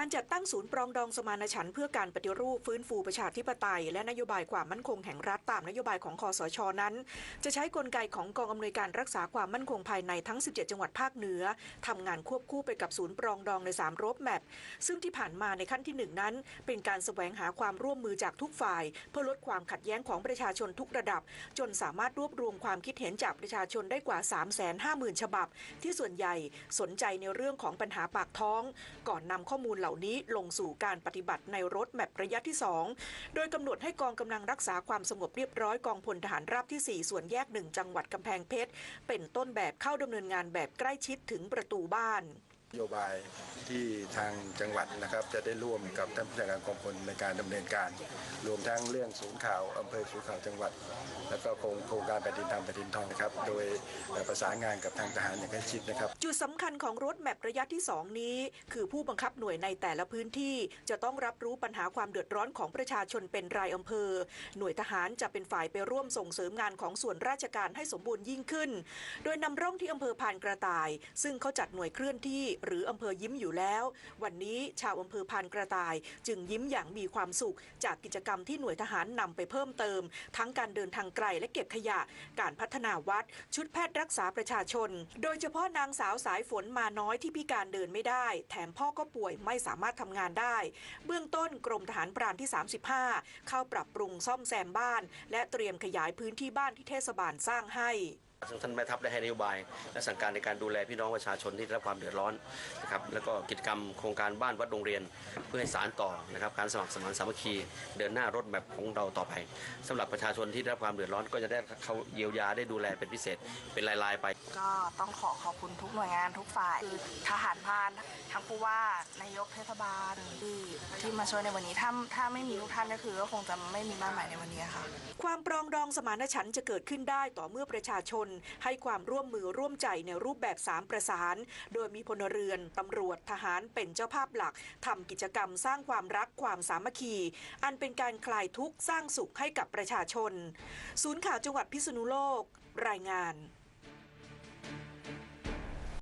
การจัดตั้งศูนย์ปรองดองสมานฉันท์เพื่อการปฏิรูปฟื้นฟูประชาธิปไตย และนโยบายความมั่นคงแห่งรัฐตามนโยบายของคอสชนั้น จะใช้กลไกของกองอำนวยการรักษาความมั่นคงภายในทั้ง 17 จังหวัดภาคเหนือทำงานควบคู่ไปกับศูนย์ปรองดองใน 3รบแมปซึ่งที่ผ่านมาในขั้นที่หนึ่งนั้น เป็นการแสวงหาความร่วมมือจากทุกฝ่าย เพื่อลดความขัดแย้งของประชาชนทุกระดับ จนสามารถรวบรวมความคิดเห็นจากประชาชนได้กว่า 350,000 ฉบับ ที่ส่วนใหญ่สนใจในเรื่องของปัญหาปากท้อง ก่อนนำข้อมูลเหล่านี้ลงสู่การปฏิบัติในรถแมประยะที่ 2 โดยกำหนดให้กองกำลังรักษาความสงบเรียบร้อยกองพลทหารราบที่ 4 ส่วนแยกหนึ่งจังหวัดกำแพงเพชร เป็นต้นแบบเข้าดำเนินงานแบบใกล้ชิดถึงประตูบ้าน นโยบายที่ทางจังหวัดนะครับจะได้ร่วมกับท่านผู้จัดการกองพลในการดำเนินการ รวมทั้งเรื่องศูนย์ข่าวอำเภอศูนย์ข่าวจังหวัด แล้วก็โครงโครงการแผ่นดินทางแผ่นดินทองนะครับโดยประสานงานกับทางทหารอย่างใกล้ชิดนะครับ จุดสำคัญของรถแมประยะที่ 2 นี้ คือผู้บังคับหน่วยในแต่ละพื้นที่จะต้องรับรู้ปัญหาความเดือดร้อนของประชาชนเป็นรายอำเภอ หน่วยทหารจะเป็นฝ่ายไปร่วมส่งเสริมงานของส่วนราชการให้สมบูรณ์ยิ่งขึ้น โดยนำร่องที่อำเภอพานกระต่าย ซึ่งเขาจัดหน่วยเคลื่อนที่หรืออำเภอยิ้มอยู่แล้ว วันนี้ชาวอำเภอพานกระต่าย จึงยิ้มอย่างมีความสุข จากกิจกรรมที่หน่วยทหารนำไปเพิ่มเติม ทั้งการเดินทางไกลและเก็บขยะ การพัฒนาวัด ชุดแพทย์รักษาประชาชน โดยเฉพาะนางสาวสายฝนมาน้อยที่พิการเดินไม่ได้ แถมพ่อก็ป่วยไม่สามารถทำงานได้ เบื้องต้นกรมทหารพรานที่ 35 เข้าปรับปรุงซ่อมแซมบ้าน และเตรียมขยายพื้นที่บ้านที่เทศบาลสร้างให้ ท่านแม่ทัพได้ให้นโยบาย และสั่งการในการดูแลพี่น้องประชาชนที่ได้รับความเดือดร้อนนะครับแล้วก็กิจกรรมโครงการบ้านวัดโรงเรียนเพื่อให้สารต่อนะครับการสมัครสมานสามัคคีเดินหน้ารถแบบของเราต่อไปสำหรับประชาชนที่ได้รับความเดือดร้อน ก็จะได้เขาเยียวยาได้ดูแลเป็นพิเศษเป็นรายๆไป ก็ต้องขอขอบคุณทุกหน่วยงานทุกฝ่ายคือทหารพาน ทั้งผู้ว่านายกเทศบาลที่ที่มาช่วยในวันนี้ถ้าถ้าไม่มีทุกท่านก็คือก็คงจะไม่มีบ้านใหม่ในวันนี้ค่ะ ความปรองดองสมานฉันท์จะเกิดขึ้นได้ต่อเมื่อประชาชน ให้ความร่วมมือร่วมใจในรูปแบบสามประสาน โดยมีพลเรือนตำรวจทหารเป็นเจ้าภาพหลักทำกิจกรรมสร้างความรักความสามัคคี อันเป็นการคลายทุกข์สร้างสุขให้กับประชาชน ศูนย์ข่าวจังหวัดพิษณุโลก รายงาน